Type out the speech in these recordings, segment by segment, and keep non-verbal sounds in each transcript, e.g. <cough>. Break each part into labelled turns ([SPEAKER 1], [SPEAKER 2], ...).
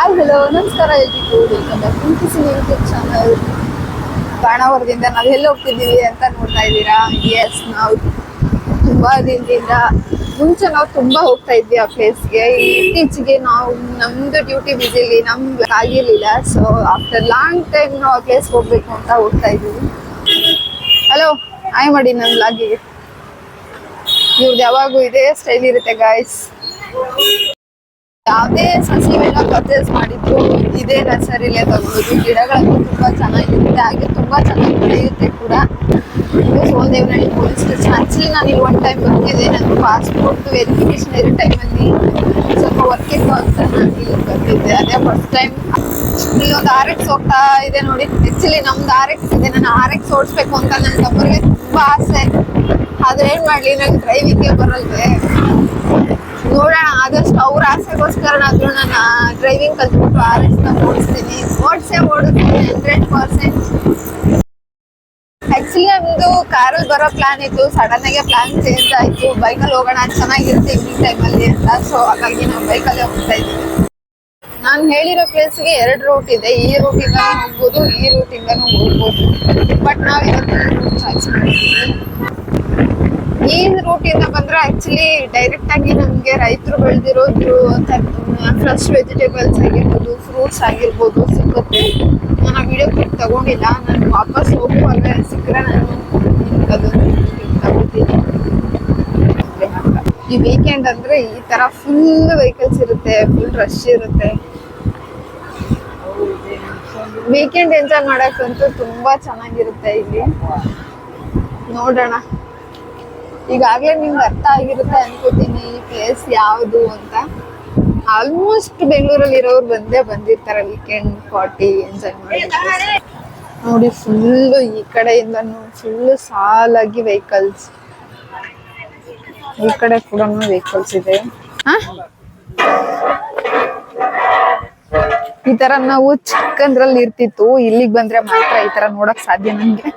[SPEAKER 1] Hi hello ನಮಸ್ಕಾರ ಎಲ್ರಿಗೂ welcome YouTube channel ಬಾಣಾವರದಿಂದ ನಾವು ಎಲ್ಲಿ ಹೋಗ್ತಿದ್ದೀವಿ ಅಂತ ನೋಡ್ತಾ ಇದ್ದೀರಾ? ಎಸ್ ನಾವು ತುಂಬ ದಿನದಿಂದ ಮುಂಚೆ ನಾವು ತುಂಬಾ ಹೋಗ್ತಾ ಇದ್ವಿ ಆ ಪ್ಲೇಸ್ಗೆ ಇತ್ತೀಚೆಗೆ ನಾವು ನಮ್ದು ಡ್ಯೂಟಿ ಬಿಸಿಲಿ ನಮ್ಗೆ ಆಗಿರ್ಲಿಲ್ಲ ಸೊ ಆಫ್ಟರ್ ಲಾಂಗ್ ಟೈಮ್ ನಾವು ಆ ಪ್ಲೇಸ್ ಹೋಗ್ಬೇಕು ಅಂತ ಹೋಗ್ತಾ ಇದ್ದೀವಿ. ಹಲೋ ಆಯ್ ಮಾಡಿ ನನ್ನ ಲಾಗಿಗೆ ಇವ್ರದ್ದು ಯಾವಾಗೂ ಇದೇ ಸ್ಟೈಲ್ ಇರುತ್ತೆ ಗಾಯ್ಸ್ ಯಾವುದೇ ಸಸಿಗಳನ್ನ ಪರ್ಚೇಸ್ ಮಾಡಿದ್ರು, ಇದೇ ನರ್ಸರಿಲೇ ತಗೊಳ್ಳೋದು ಗಿಡಗಳನ್ನು ತುಂಬ ಚೆನ್ನಾಗಿರುತ್ತೆ, ಹಾಗೆ ತುಂಬ ಚೆನ್ನಾಗಿ ಬೆಳೆಯುತ್ತೆ ಕೂಡ. ಇದು ಸೋದೇವನಹಳ್ಳಿ ಪೊಲೀಸ್ ಸ್ಟೇಷನ್ ಆಕ್ಚುಲಿ ನಾನು ಇಲ್ಲಿ ಒನ್ ಟೈಮ್ ಬಂದಿದ್ದೆ ನನ್ನ ಪಾಸ್ಪೋರ್ಟ್ ವೆರಿಫಿಕೇಶನ್ ಇರೋ ಟೈಮಲ್ಲಿ ಸ್ವಲ್ಪ ವರ್ಕ್ ಇತ್ತು ಅಂತ ನಾನು ಇಲ್ಲಿ ಬಂದಿದ್ದೆ. ಅದೇ ಫಸ್ಟ್ ಟೈಮ್ ಇಲ್ಲೊಂದು ಆರ್ ಎಕ್ಸ್ ಹೋಗ್ತಾ ಇದೆ ನೋಡಿ. ಆಕ್ಚುಲಿ ನಮ್ದು ಆರ್ ಎಕ್ಸ್ ಇದೆ, ನಾನು ಆರ್ ಎಕ್ಸ್ ಓಡಿಸ್ಬೇಕು ಅಂತ ನನ್ನ ತಪ್ಪರಿಗೆ ತುಂಬ ಆಸೆ. ಆದರೆ ಏನು ಮಾಡಲಿ, ನಂಗೆ ಡ್ರೈವಿಂಗ್ಗೆ ಬರಲ್ವೇ? ಆಸೆಗೋಸ್ಕರನಾದ್ರೂ ನಾನು ಡ್ರೈವಿಂಗ್ ಕಲ್ತ್ಬಿಟ್ಟು ಆರ್ ಎಸ್ ಓಡಿಸ್ತೀನಿ. ಓಡಿಸೇ ಓಡಿಸ್ತೀನಿ ಹಂಡ್ರೆಡ್ ಪರ್ಸೆಂಟ್. ಆಕ್ಚುಲಿ ನಮ್ದು ಕಾರಲ್ಲಿ ಬರೋ ಪ್ಲಾನ್ ಇತ್ತು. ಸಡನ್ ಆಗಿ ಪ್ಲಾನ್ ಚೇಂಜ್ ಆಯ್ತು. ಬೈಕಲ್ಲಿ ಹೋಗೋಣ ಚೆನ್ನಾಗಿರುತ್ತೆ ಈವ್ನಿಂಗ್ ಟೈಮಲ್ಲಿ ಅಂತ. ಸೊ ಹಾಗಾಗಿ ನಾವು ಬೈಕಲ್ಲೇ ಹೋಗ್ತಾ ಇದ್ದೀವಿ ನಾನು ಹೇಳಿರೋ ಪ್ಲೇಸ್ಗೆ ಎರಡು ರೂಟ್ ಇದೆ. ಈ ರೂಟಿಂದ ಹೋಗ್ಬೋದು, ಈ ರೂಟಿಂದನೂ ಹೋಗ್ಬೋದು. ಬಟ್ ನಾವು ಇವತ್ತು ಚಾಯ್ಸ್ ಮಾಡಿದ್ದೀವಿ ಈ ರೂಟ್ ಇಂದ ಬಂದ್ರೆ ಆಕ್ಚುಲಿ ಡೈರೆಕ್ಟ್ ಆಗಿ ನಮ್ಗೆ ರೈತರು ಬೆಳೆದಿರೋದು ಫ್ರೆಶ್ ವೆಜಿಟೇಬಲ್ಸ್ ಆಗಿರ್ಬೋದು ಫ್ರೂಟ್ಸ್ ಆಗಿರ್ಬೋದು ಸಿಕ್ಕುತ್ತೆ. ನಾನು ವಿಡಿಯೋ ಕ್ಲಿಪ್ ತಗೊಂಡಿಲ್ಲ. ನಾನು ವಾಪಸ್ ಹೋಗುವಾಗ ಸಿಕ್ಕರೆ ನಾನು clip ತಗೋತೀನಿ. ಈ ವೀಕೆಂಡ್ ಅಂದ್ರೆ ಈ ತರ ಫುಲ್ ವೆಹಿಕಲ್ಸ್ ಇರುತ್ತೆ ಫುಲ್ ರಶ್ ಇರುತ್ತೆ. ವೀಕೆಂಡ್ ಎಂಜಾಯ್ ಮಾಡಕ್ಕಂತೂ ತುಂಬಾ ಚೆನ್ನಾಗಿರುತ್ತೆ ಇಲ್ಲಿ. ನೋಡೋಣ. ಈಗಾಗಲೇ ನಿಮ್ಗೆ ಅರ್ಥ ಆಗಿರುತ್ತೆ ಅನ್ಕೋತೀನಿ ಈ ಪ್ಲೇಸ್ ಯಾವುದು ಅಂತ. ಆಲ್ಮೋಸ್ಟ್ ಬೆಂಗಳೂರಲ್ಲಿ ಇರೋರು ಬಂದೇ ಬಂದಿರ್ತಾರೆ ವೀಕೆಂಡ್ ಪಾರ್ಟಿ ಎಂಜಾಯ್ ಮಾಡಿ. ನೋಡಿ ಫುಲ್ ಈ ಕಡೆಯಿಂದನು ಫುಲ್ ಸಾಲಾಗಿ ವೆಹಿಕಲ್ಸ್ ಈ ಕಡೆ ಕೂಡ ವೆಹಿಕಲ್ಸ್ ಇದೆ. ಈ ತರ ನಾವು ಚಿಕ್ಕಂದ್ರಲ್ಲಿ ಇರ್ತಿತ್ತು ಇಲ್ಲಿಗೆ ಬಂದ್ರೆ ಮಾತ್ರ ಈ ತರ ನೋಡಕ್ ಸಾಧ್ಯ ನಮ್ಗೆ.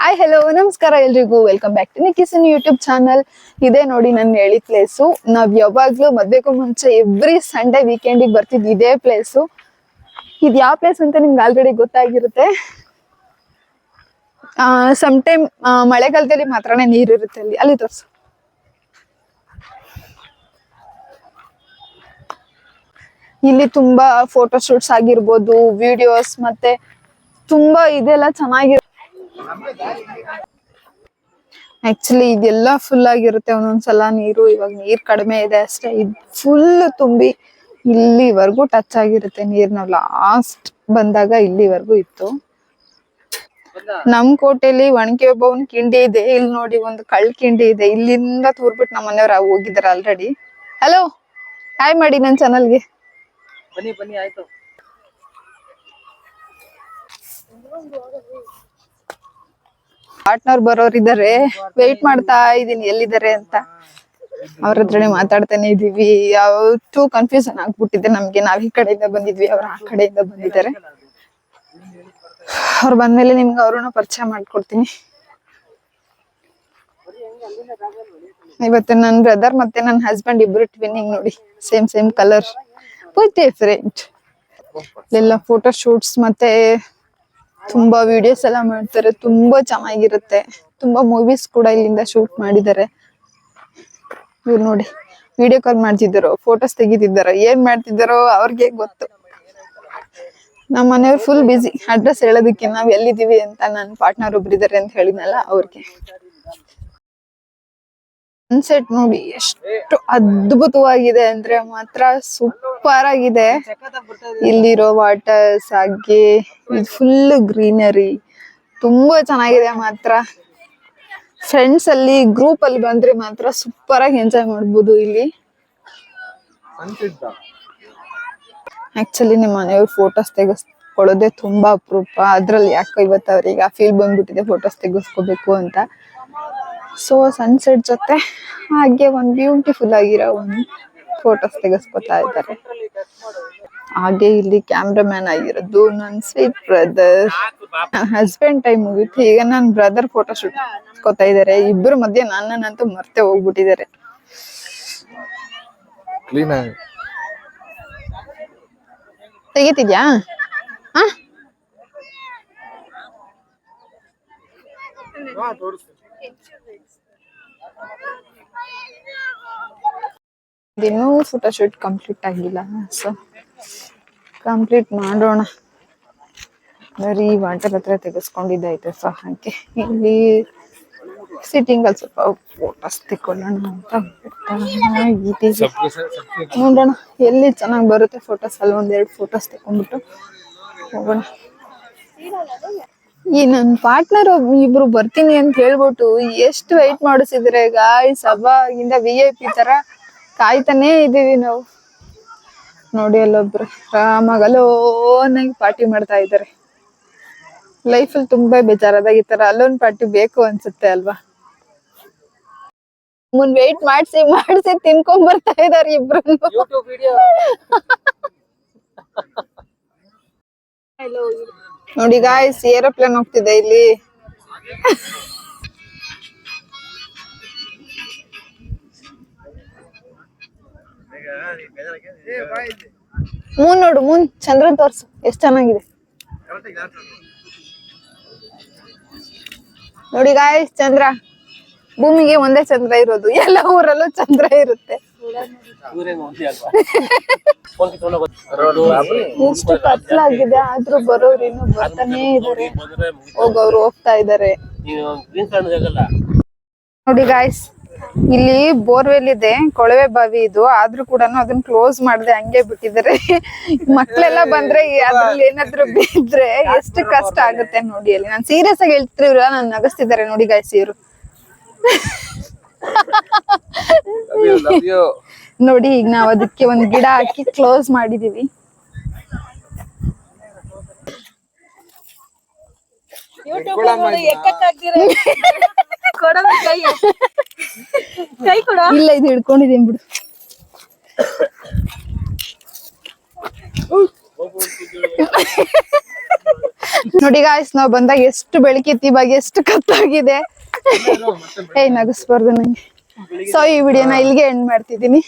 [SPEAKER 1] ಹಾಯ್ ಹಲೋ ನಮಸ್ಕಾರ ಎಲ್ರಿಗೂ. ವೆಲ್ಕಮ್ ಬ್ಯಾಕ್ ಟು ನಿಕಿಸನ್ ಯೂಟ್ಯೂಬ್ ಚಾನಲ್ ಇದೇ ನೋಡಿ ನಾನು ಹೇಳಿ ಪ್ಲೇಸು ನಾವು ಯಾವಾಗಲೂ ಮದ್ವೆಗೂ ಮುಂಚೆ ಎವ್ರಿ ಸಂಡೇ ವೀಕೆಂಡಿಗೆ ಬರ್ತಿದ್ವಿ ಇದೇ ಪ್ಲೇಸು ಇದು ಯಾವ ಪ್ಲೇಸ್ ಅಂತ ನಿಮ್ಗೆ ಆಲ್ರೆಡಿ ಗೊತ್ತಾಗಿರುತ್ತೆ? ಸಮ್ ಟೈಮ್ ಮಳೆಗಾಲದಲ್ಲಿ ಮಾತ್ರನೇ ನೀರು ಇರುತ್ತೆ ಅಲ್ಲಿ. ಅಲ್ಲಿ ತೋರಿಸು. ಇಲ್ಲಿ ತುಂಬಾ ಫೋಟೋ ಶೂಟ್ಸ್ ಆಗಿರ್ಬೋದು ವಿಡಿಯೋಸ್ ಮತ್ತೆ ತುಂಬಾ ಇದೆಲ್ಲ ಚೆನ್ನಾಗಿ ಆಕ್ಚುಲಿ ಇದೆಲ್ಲ ಫುಲ್ ಆಗಿರುತ್ತೆ. ಒಂದೊಂದ್ಸಲ ನೀರು, ಇವಾಗ ನೀರ್ ಕಡಿಮೆ ಇದೆ ಅಷ್ಟೇ. ಇದು ಫುಲ್ ತುಂಬಿ ಇಲ್ಲಿವರೆಗೂ ಟಚ್ ಆಗಿರುತ್ತೆ ನೀರ್ ನಾವು ಲಾಸ್ಟ್ ಬಂದಾಗ ಇಲ್ಲಿವರೆಗೂ ಇತ್ತು. ನಮ್ ಕೋಟೆಲಿ ಒಣಕೆ ಒಬ್ಬವನ್ ಕಿಂಡಿ ಇದೆ. ಇಲ್ಲಿ ನೋಡಿ, ಒಂದು ಕಳ್ ಕಿಂಡಿ ಇದೆ. ಇಲ್ಲಿಂದ ತೂರ್ಬಿಟ್ಟು ನಮ್ಮ ಮನೆಯವ್ರ ಹೋಗಿದಾರೆ ಆಲ್ರೆಡಿ ಹಲೋ ಹಾಯ್ ಮಾಡಿ ನನ್ ಚಾನಲ್ಗೆ
[SPEAKER 2] ಬನ್ನಿ ಬನ್ನಿ, ಆಯ್ತು.
[SPEAKER 1] ಪಾರ್ಟ್ನರ್ ಬರೋರಿದ್ದಾರೆ ವೇಟ್ ಮಾಡ್ತಾ ಇದೀನಿ, ಎಲ್ಲಿದ್ದಾರೆ ಅಂತ. ಅವ್ರ ಹತ್ರನೇ ಮಾತಾಡ್ತಾನೆ ಇದೀವಿ. ಯಾವತ್ತೂ ಕನ್ಫ್ಯೂಷನ್ ಆಗ್ಬಿಟ್ಟಿದೆ ನಮ್ಗೆ. ನಾವ್ ಈ ಕಡೆಯಿಂದ ಬಂದಿದ್ವಿ, ಅವ್ರ ಆ ಕಡೆಯಿಂದ ಬಂದಿದ್ದಾರೆ. ಅವ್ರು ಬಂದ್ಮೇಲೆ ನಿಮ್ಗೆ ಅವ್ರನ್ನ ಪರಿಚಯ ಮಾಡ್ಕೊಡ್ತೀನಿ. ಇವತ್ತು ನನ್ನ ಬ್ರದರ್ ಮತ್ತೆ ನನ್ನ ಹಸ್ಬೆಂಡ್ ಇಬ್ರು ಟ್ವಿನ್ನಿಂಗ್ ನೋಡಿ. ಸೇಮ್ ಸೇಮ್ ಕಲರ್ ಎಲ್ಲ ಫೋಟೋ ಶೂಟ್ಸ್ ಮತ್ತೆ ತುಂಬಾ ವಿಡಿಯೋಸ್ ಎಲ್ಲ ಮಾಡ್ತಾರೆ, ತುಂಬಾ ಚೆನ್ನಾಗಿರುತ್ತೆ. ತುಂಬಾ ಮೂವೀಸ್ ಕೂಡ ಇಲ್ಲಿಂದ ಶೂಟ್ ಮಾಡಿದ್ದಾರೆ. ಇವ್ರು ನೋಡಿ ವಿಡಿಯೋ ಕಾಲ್ ಮಾಡ್ತಿದ್ದಾರೋ ಫೋಟೋಸ್ ತೆಗಿತಿದ್ದಾರೋ, ಏನ್ ಮಾಡ್ತಿದ್ದಾರೋ ಅವ್ರಿಗೆ ಗೊತ್ತು. ನಮ್ಮ ಮನೆಯವ್ರು ಫುಲ್ ಬಿಸಿ ಅಡ್ರೆಸ್ ಹೇಳೋದಕ್ಕೆ ನಾವ್ ಎಲ್ಲಿದೀವಿ ಅಂತ ನನ್ನ ಪಾರ್ಟ್ನರ್ ಒಬ್ರಿದ್ದಾರೆ ಅಂತ ಹೇಳಿದ್ನಲ್ಲ ಅವ್ರಿಗೆ. ಸನ್ಸೆಟ್ ನೋಡಿ ಎಷ್ಟು ಅದ್ಭುತವಾಗಿದೆ ಅಂದ್ರೆ ಮಾತ್ರ ಸೂಪರ್ ಆಗಿದೆ. ಇಲ್ಲಿರೋ ವಾಟರ್ಸ್ ಹಾಗೆ ಫುಲ್ ಗ್ರೀನರಿ ತುಂಬಾ ಚೆನ್ನಾಗಿದೆ ಮಾತ್ರ. ಫ್ರೆಂಡ್ಸ್ ಅಲ್ಲಿ ಗ್ರೂಪ್ ಅಲ್ಲಿ ಬಂದ್ರೆ ಮಾತ್ರ ಸೂಪರ್ ಆಗಿ ಎಂಜಾಯ್ ಮಾಡ್ಬೋದು ಇಲ್ಲಿ. ಆಕ್ಚುಲಿ ನಿಮ್ಮ ಮನೆಯವ್ರು ಫೋಟೋಸ್ ತೆಗೆಸ್ಕೊಳ್ಳೋದೇ ತುಂಬಾ ಅಪರೂಪ. ಅದ್ರಲ್ಲಿ ಯಾಕೋ ಇವತ್ತು ಅವ್ರಿಗೆ ಆ ಫೀಲ್ ಬಂದ್ಬಿಟ್ಟಿದೆ ಫೋಟೋಸ್ ತೆಗೆಸ್ಕೋಬೇಕು ಅಂತ. ಸೊ ಸನ್ಸೆಟ್ ಜೊತೆ ಹಾಗೆ ಒಂದು ಬ್ಯೂಟಿಫುಲ್ ಆಗಿರೋ ಒಂದು ಫೋಟೋಸ್ ತೆಗೆಸ್ಕೊತಾ ಇದ್ದಾರೆ. ಹಾಗೆ ಇಲ್ಲಿ ಕ್ಯಾಮ್ರಾಮ್ಯಾನ್ ಆಗಿರೋದು ನನ್ನ ಸ್ವೀಟ್ ಬ್ರದರ್ ಹಸ್ಬೆಂಡ್ ಟೈಮ್ ಮುಗಿತು ಈಗ ನನ್ನ ಬ್ರದರ್ ಫೋಟೋ ಶೂಟ್ ಕೊತಾ ಇದ್ದಾರೆ. ಇಬ್ಬರ ಮಧ್ಯೆ ನನ್ನನ್ನಂತೂ ಮರ್ತೆ ಹೋಗ್ಬಿಟ್ಟಿದ್ದಾರೆ. ತೆಗಿತಿದ್ಯಾ? ಹಾ? ಇನ್ನೂ ಫೋಟೋಶೂಟ್ ಕಂಪ್ಲೀಟ್ ಆಗಿಲ್ಲ ಸೊ ಕಂಪ್ಲೀಟ್ ಮಾಡೋಣ. ಬರೀ ವಾಟರ್ ಹತ್ರ ತೆಗೆಸ್ಕೊಂಡಿದ್ದೈತೆ ಸೊ ಹಾಗೆ. ಇಲ್ಲಿ ಸಿಟ್ಟಿಂಗ್ ಅಲ್ಲಿ ಸ್ವಲ್ಪ ಫೋಟೋಸ್ ತೆಕ್ಕೊಳ್ಳೋಣ ಅಂತ ನೋಡೋಣ, ಎಲ್ಲಿ ಚೆನ್ನಾಗಿ ಬರುತ್ತೆ ಫೋಟೋಸ್ ಅಲ್ಲಿ ಒಂದೆರಡು ಫೋಟೋಸ್ ತಕೊಂಡ್ಬಿಟ್ಟು ಹೋಗೋಣ. ಈ ನನ್ ಪಾರ್ಟ್ನರ್ ಇಬ್ರು ಬರ್ತೀನಿ ಅಂತ ಹೇಳ್ಬಿಟ್ಟು ಎಷ್ಟು ವೆಯ್ಟ್ ಮಾಡಿಸಿದ್ರೆ ಗಾಯ್ಸ್ ಹಬ್ಬಾಗಿಂದ ವಿ ಐ ಪಿ ತರ ಕಾಯ್ತಾನೇ ಇದೀವಿ ನಾವು. ನೋಡಿ ಅಲ್ಲೊಬ್ರು ಮಗಲೋ ಅಲ್ಲೋನಾಗಿ ಪಾರ್ಟಿ ಮಾಡ್ತಾ ಇದ್ದಾರೆ ಲೈಫಲ್ಲಿ ತುಂಬಾ ಬೇಜಾರಾದಾಗ ಈ ತರ ಅಲ್ಲೊಂದ್ ಪಾರ್ಟಿ ಬೇಕು ಅನ್ಸುತ್ತೆ ಅಲ್ವಾ? ಮುನ್ ವೆಯ್ಟ್ ಮಾಡ್ಸಿ ಮಾಡ್ಸಿ ತಿನ್ಕೊಂಡ್ ಬರ್ತಾ ಇದಾರೆ ಇಬ್ರು. <laughs> ನೋಡಿ ಗಾಯ್ಸ್ ಏರೋಪ್ಲೇನ್ ಹೋಗ್ತಿದೆ ಇಲ್ಲಿ. ಮೂನ್ ನೋಡು, ಮೂನ್. ಚಂದ್ರನ್ ತೋರ್ಸು, ಎಷ್ಟ್ ಚೆನ್ನಾಗಿದೆ. ನೋಡಿ ಗಾಯ್ಸ್ ಚಂದ್ರ. ಭೂಮಿಗೆ ಒಂದೇ ಚಂದ್ರ ಇರೋದು, ಎಲ್ಲ ಊರಲ್ಲೂ ಚಂದ್ರ ಇರುತ್ತೆ. ಎಷ್ಟು ಕತ್ಲಾಗಿದೆ ಆದ್ರೂ ಬರೋರು ಇನ್ನು ಬರ್ತಾನೆ ಇದಾರೆ ಹೋಗೋರು ಹೋಗ್ತಾ ಇದಾರೆ ನೋಡಿ ಗಾಯ್ಸ್ ಇಲ್ಲಿ ಬೋರ್ವೆಲ್ ಇದೆ, ಕೊಳವೆ ಬಾವಿ ಇದು. ಆದ್ರೂ ಕೂಡ ಅದನ್ನ ಕ್ಲೋಸ್ ಮಾಡದೆ, ಹಂಗೆ ಬಿಟ್ಟಿದ್ದಾರೆ. ಮಕ್ಳೆಲ್ಲ ಬಂದ್ರೆ ಅದ್ರಲ್ಲಿ ಏನಾದ್ರು ಬಿದ್ರೆ ಎಷ್ಟು ಕಷ್ಟ ಆಗುತ್ತೆ ನೋಡಿ ಅಲ್ಲಿ. ನಾನು ಸೀರಿಯಸ್ ಆಗಿ ಹೇಳ್ತಿರ್ಲ ನಾನು ನಗಸ್ತಿದ್ದಾರೆ ನೋಡಿ ಗಾಯ್ಸ್ ಇವ್ರು. <laughs> ನೋಡಿ ಈಗ ನಾವ್ ಅದಕ್ಕೆ ಒಂದ್ ಗಿಡ ಹಾಕಿ ಕ್ಲೋಸ್ ಮಾಡಿದೀವಿ. ಇಲ್ಲ ಇದು ಹಿಡ್ಕೊಂಡಿದೀನಿ ಬಿಡು. ನೋಡಿ ಗಾಯ್ಸ್ ನಾವ್ ಬಂದಾಗ ಎಷ್ಟು ಬೆಳಕಿತ್ತು ಇವಾಗ ಎಷ್ಟು ಕತ್ತಾಗಿದೆ. <laughs> ಏ ನಗಸ್ಬಾರ್ದು ನಂಗೆ. ಸೊ ಈ ವಿಡಿಯೋನ ಇಲ್ಲಿಗೆ ಎಂಡ್ ಮಾಡ್ತಿದ್ದೀನಿ.